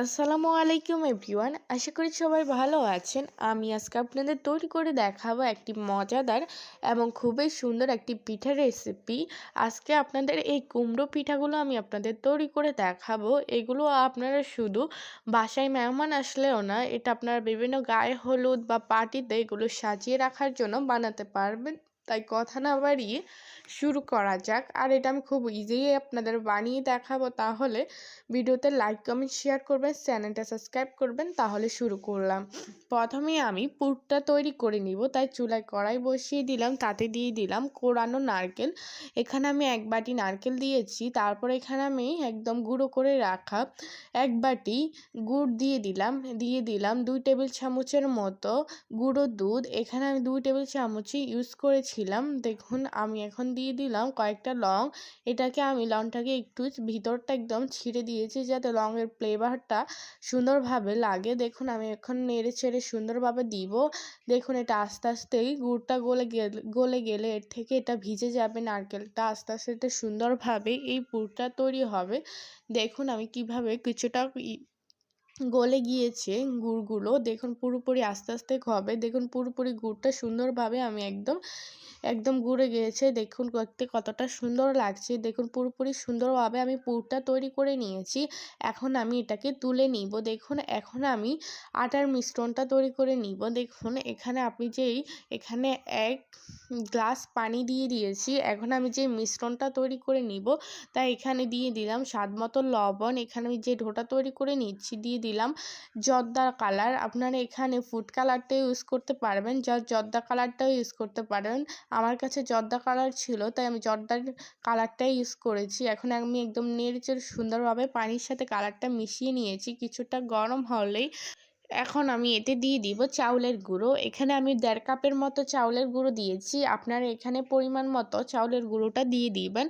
আসসালামু আলাইকুম এভরিওয়ান, আশা করি সবাই ভালো আছেন। আমি আজকে আপনাদের তৈরি করে দেখাবো একটি মজাদার এবং খুবই সুন্দর একটি পিঠার রেসিপি আজকে আপনাদের এই কুমড়ো পিঠাগুলো আমি আপনাদের তৈরি করে দেখাবো। এগুলো আপনারা শুধু বাসায় মেহমান আসলেও না, এটা আপনারা বিভিন্ন গায়ে হলুদ বা পার্টিতে এগুলো সাজিয়ে রাখার জন্য বানাতে পারবেন। তাই কথা না বাড়িয়ে শুরু করা যাক। আর এটা আমি খুব ইজিলি আপনাদের বানিয়ে দেখাবো। তাহলে ভিডিওতে লাইক কমেন্ট শেয়ার করবেন, চ্যানেলটা সাবস্ক্রাইব করবেন, তাহলে শুরু করলাম। প্রথমে আমি পুরটা তৈরি করে নিব। তাই চুলায় কড়াই বসিয়ে দিলাম, তাতে দিয়ে দিলাম কোরানো নারকেল। এখানে আমি এক বাটি নারকেল দিয়েছি। তারপর এখানে আমি একদম গুঁড়ো করে রাখা এক বাটি গুড় দিয়ে দিলাম। দিয়ে দিলাম দুই টেবিল চামচের মতো গুঁড়ো দুধ। এখানে আমি দুই টেবিল চামচই ইউজ করেছিলাম দেখুন, আমি এখন দিয়ে দিলাম কয়েকটা লং। এটাকে আমি লংটাকে একটু ভিতরটা একদম ছিঁড়ে দিয়েছি যাতে লংয়ের ফ্লেভারটা সুন্দরভাবে লাগে। দেখুন, আমি এখন নেড়ে ছেড়ে সুন্দরভাবে দিব। দেখুন, এটা আস্তে আস্তেই গুড়টা গলে গেলে গলে গেলে এর থেকে এটা ভিজে যাবে নারকেলটা। আস্তে আস্তে এটা সুন্দরভাবে এই পুরটা তৈরি হবে। দেখুন, আমি কীভাবে কিছুটা গলে গিয়েছে গুড়গুলো। দেখুন পুরোপুরি আস্তে আস্তে হবে দেখুন পুরোপুরি গুড়টা সুন্দরভাবে আমি একদম একদম গুড়ে গিয়েছে। দেখুন করতে কতটা সুন্দর লাগছে। দেখুন পুরোপুরি সুন্দরভাবে আমি পুরটা তৈরি করে নিয়েছি। এখন আমি এটাকে তুলে নিব। দেখুন এখন আমি আটার মিশ্রণটা তৈরি করে নিব। দেখুন এখানে আপনি যেই, এখানে এক গ্লাস পানি দিয়ে দিয়েছি। এখন আমি যে মিশ্রণটা তৈরি করে নিব তাই এখানে দিয়ে দিলাম স্বাদ মতো লবণ। এখানে আমি যে ঢোটা তৈরি করে নিচ্ছি, দিয়ে দিলাম। জর্দা কালার, আপনারা এখানে ফুড কালারটা ইউজ করতে পারবেন। যা জর্দা কালারটাও ইউজ করতে পারেন। আমার কাছে জর্দা কালার ছিল, তাই আমি জর্দার কালারটাই ইউজ করেছি। এখন আমি একদম নেড়েচেড়ে সুন্দরভাবে পানির সাথে কালারটা মিশিয়ে নিয়েছি। কিছুটা গরম হলেই এখন আমি এতে দিয়ে দিব চাউলের গুঁড়ো। এখানে আমি দেড় কাপের মতো চাউলের গুঁড়ো দিয়েছি। আপনারা এখানে পরিমাণ মতো চাউলের গুঁড়োটা দিয়ে দিবেন।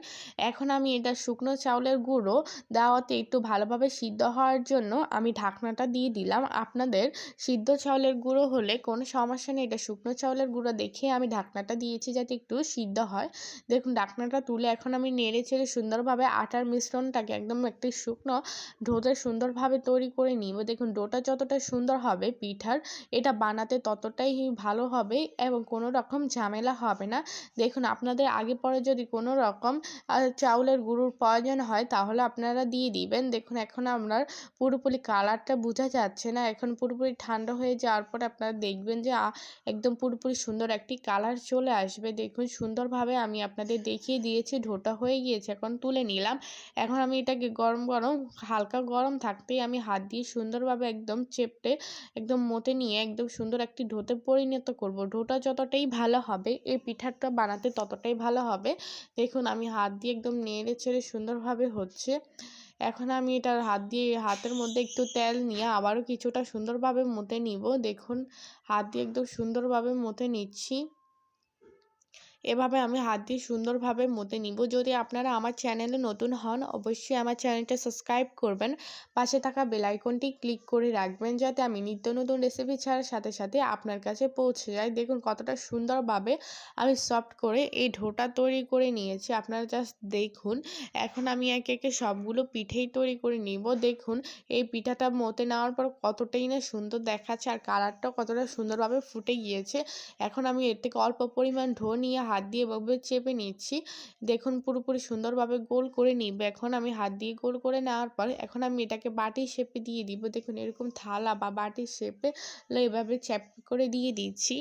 এখন আমি এটা শুকনো চাউলের গুঁড়ো দেওয়াতে একটু ভালোভাবে সিদ্ধ হওয়ার জন্য আমি ঢাকনাটা দিয়ে দিলাম। আপনাদের সিদ্ধ চাউলের গুঁড়ো হলে কোনো সমস্যা নেই। এটা শুকনো চাউলের গুঁড়ো দেখে আমি ঢাকনাটা দিয়েছি যাতে একটু সিদ্ধ হয়। দেখুন, ঢাকনাটা তুলে এখন আমি নেড়ে ছেড়ে সুন্দরভাবে আটার মিশ্রণটাকে একদম একটি শুকনো ঢোতে সুন্দরভাবে তৈরি করে নিব। দেখুন, ডোটা যতটা সুন্দর সুন্দর হবে পিঠার। এটা বানাতে ততটাই ভালো হবে এবং কোনো রকম ঝামেলা হবে না। দেখুন, আপনাদের আগে পরে যদি কোনো রকম চাউলের গুঁড়োর প্রয়োজন হয়, তাহলে আপনারা দিয়ে দিবেন। দেখুন, এখন আপনার পুরোপুরি কালারটা বোঝা যাচ্ছে না। এখন পুরোপুরি ঠান্ডা হয়ে যাওয়ার পরে আপনারা দেখবেন যে একদম পুরোপুরি সুন্দর একটি কালার চলে আসবে। দেখুন, সুন্দরভাবে আমি আপনাদের দেখিয়ে দিয়েছি, ঢোটা হয়ে গিয়েছে, এখন তুলে নিলাম। এখন আমি এটাকে গরম গরম হালকা গরম থাকতেই আমি হাত দিয়ে সুন্দরভাবে একদম চেপটে একদম মতে নিয়ে একদম সুন্দর একটি ঢোতে পরিণত করব। ঢোটা যতটাই ভালো হবে, এই পিঠাটা বানাতে ততটাই ভালো হবে। দেখুন, আমি হাত দিয়ে একদম নেড়ে ছেড়ে সুন্দরভাবে হচ্ছে। এখন আমি এটার হাত দিয়ে, হাতের মধ্যে একটু তেল নিয়ে আবারও কিছুটা সুন্দরভাবে মতে নিব। দেখুন, হাত দিয়ে একদম সুন্দরভাবে মতে নিচ্ছি। এভাবে আমি হাত দিয়ে সুন্দরভাবে মতে নিব। যদি আপনারা আমার চ্যানেলে নতুন হন, অবশ্যই আমার চ্যানেলটা সাবস্ক্রাইব করবেন। পাশে থাকা বেলাইকনটি ক্লিক করে রাখবেন যাতে আমি নিত্য নতুন রেসিপি ছাড়ার সাথে সাথে আপনার কাছে পৌঁছে যায়। দেখুন কতটা সুন্দরভাবে আমি সফট করে এই ঢোটা তৈরি করে নিয়েছি। আপনারা জাস্ট দেখুন, এখন আমি একে একে সবগুলো পিঠেই তৈরি করে নিব। দেখুন এই পিঠাটা মতে নেওয়ার পর কতটাই না সুন্দর দেখাচ্ছে আর কালারটাও কতটা সুন্দরভাবে ফুটে গিয়েছে। এখন আমি এর থেকে অল্প পরিমাণ ঢো নিয়ে হাত দিয়ে এভাবে চেপে নিচ্ছি। দেখুন পুরোপুরি সুন্দরভাবে গোল করে নিব। এখন আমি হাত দিয়ে গোল করে নেওয়ার পর এখন আমি এটাকে বাটির শেপে দিয়ে দিব। দেখুন এরকম থালা বা বাটির শেপে এভাবে চ্যাপ করে দিয়ে দিচ্ছি।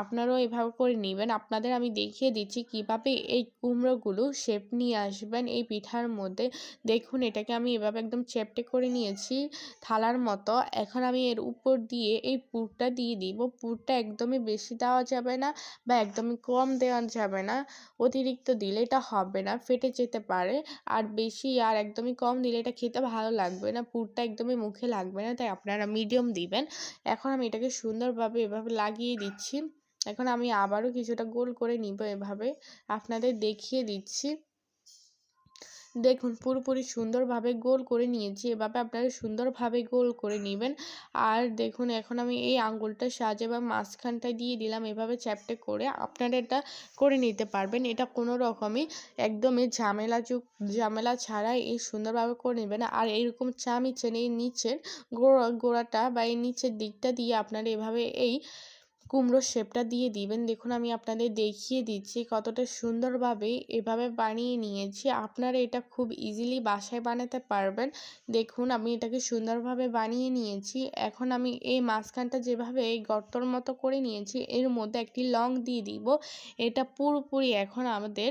আপনারাও এভাবে করে নেবেন। আপনাদের আমি দেখিয়ে দিচ্ছি কীভাবে এই কুমড়োগুলো শেপ নিয়ে আসবেন এই পিঠার মধ্যে। দেখুন এটাকে আমি এভাবে একদম চেপটে করে নিয়েছি থালার মতো। এখন আমি এর উপর দিয়ে এই পুরটা দিয়ে দিব। পুরটা একদমই বেশি দেওয়া যাবে না বা একদমই কম দেওয়া যাবে না। অতিরিক্ত দিলে এটা হবে না, ফেটে যেতে পারে। আর বেশি আর একদমই কম দিলে এটা খেতে ভালো লাগবে না, পুরটা একদমই মুখে লাগবে না, তাই আপনারা মিডিয়াম দিবেন। এখন আমি এটাকে সুন্দরভাবে এভাবে লাগিয়ে দিচ্ছি। এখন আমি আবারও কিছুটা গোল করে নিব এভাবে। আপনাদের দেখিয়ে দিচ্ছি। দেখুন, পুরোপুরি সুন্দরভাবে গোল করে নিয়েছি। এভাবে আপনারা সুন্দরভাবে গোল করে নেবেন। আর দেখুন, এখন আমি এই আঙুলটা সাজে বা মাঝখানটায় দিয়ে দিলাম। এভাবে চ্যাপটে করে আপনারা এটা করে নিতে পারবেন। এটা কোনো রকমই একদমই ঝামেলা যুক ঝামেলা ছাড়াই এই সুন্দরভাবে করে নেবেন। আর এইরকম চামিচেন এই নিচের গোড়া, গোড়াটা বা এই নিচের দিকটা দিয়ে আপনারা এভাবে এই কুমড়োর শেপটা দিয়ে দিবেন। দেখুন, আমি আপনাদের দেখিয়ে দিচ্ছি কতটা সুন্দরভাবে এভাবে বানিয়ে নিয়েছি। আপনারা এটা খুব ইজিলি বাসায় বানাতে পারবেন। দেখুন, আমি এটাকে সুন্দরভাবে বানিয়ে নিয়েছি। এখন আমি এই মাঝখানটা যেভাবে এই গর্তর মতো করে নিয়েছি, এর মধ্যে একটি লং দিয়ে দিব। এটা পুরোপুরি এখন আমাদের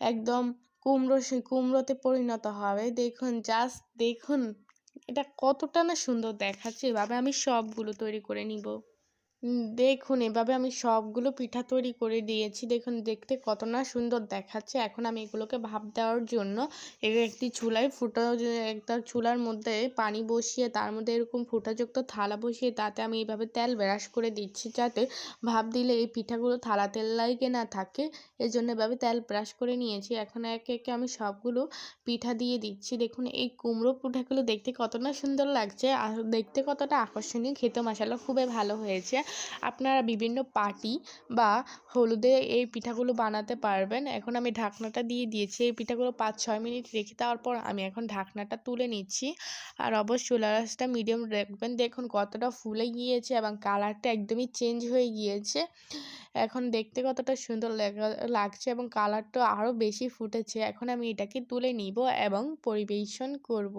একদম কুমড়ো সে কুমড়োতে পরিণত হবে। দেখুন জাস্ট দেখুন, এটা কতটা না সুন্দর দেখাচ্ছে। এভাবে আমি সবগুলো তৈরি করে নিব। দেখুন, এভাবে আমি সবগুলো পিঠা তৈরি করে দিয়েছি। দেখুন, দেখতে কত না সুন্দর দেখাচ্ছে। এখন আমি এগুলোকে ভাপ দেওয়ার জন্য একটি চুলায় ফুটো একটা চুলার মধ্যে পানি বসিয়ে, তার মধ্যে এরকম ফুটাযুক্ত থালা বসিয়ে, তাতে আমি এইভাবে তেল ব্রাশ করে দিচ্ছি যাতে ভাপ দিলে এই পিঠাগুলো থালাতে লাগে না থাকে। এই জন্য এভাবে তেল ব্রাশ করে নিয়েছি। এখন একে একে আমি সবগুলো পিঠা দিয়ে দিচ্ছি। দেখুন, এই কুমড়ো পিঠাগুলো দেখতে কত না সুন্দর লাগছে। আর দেখতে কতটা আকর্ষণীয়। খেতে মশালা খুবই ভালো হয়েছে। আপনারা বিভিন্ন পার্টি বা হলুদে এই পিঠাগুলো বানাতে পারবেন। এখন আমি ঢাকনাটা দিয়ে দিয়েছি। এই পিঠাগুলো পাঁচ ছয় মিনিট রেখে দেওয়ার পর আমি এখন ঢাকনাটা তুলে নিচ্ছি। আর অবশ্যই চুলা মিডিয়াম রাখবেন। দেখুন কতটা ফুলে গিয়েছে এবং কালারটা একদমই চেঞ্জ হয়ে গিয়েছে। এখন দেখতে কতটা সুন্দর লাগা- লাগছে এবং কালারটা আরও বেশি ফুটেছে। এখন আমি এটাকে তুলে নিব এবং পরিবেশন করব।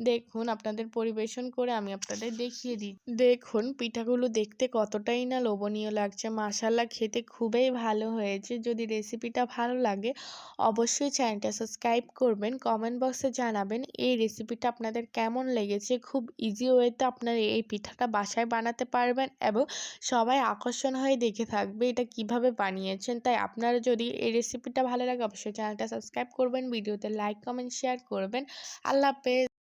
দেখুন আপনাদের পরিবেশন করে আমি আপনাদের দেখিয়ে দিই। দেখুন পিঠাগুলো দেখতে কতটাই না লোভনীয় লাগছে। মাশাল্লাহ খেতে খুবই ভালো হয়েছে। যদি রেসিপিটা ভালো লাগে অবশ্যই চ্যানেলটা সাবস্ক্রাইব করবেন, কমেন্ট বক্সে জানাবেন এই রেসিপিটা আপনাদের কেমন লেগেছে। খুব ইজি ওয়েতে আপনারা এই পিঠাটা বাসায় বানাতে পারবেন এবং সবাই আকর্ষণ হয়ে দেখে থাকবে এটা কীভাবে বানিয়েছেন। তাই আপনারা যদি এই রেসিপিটা ভালো লাগে অবশ্যই চ্যানেলটা সাবস্ক্রাইব করবেন, ভিডিওতে লাইক কমেন্ট শেয়ার করবেন। আল্লাহ হাফেজ।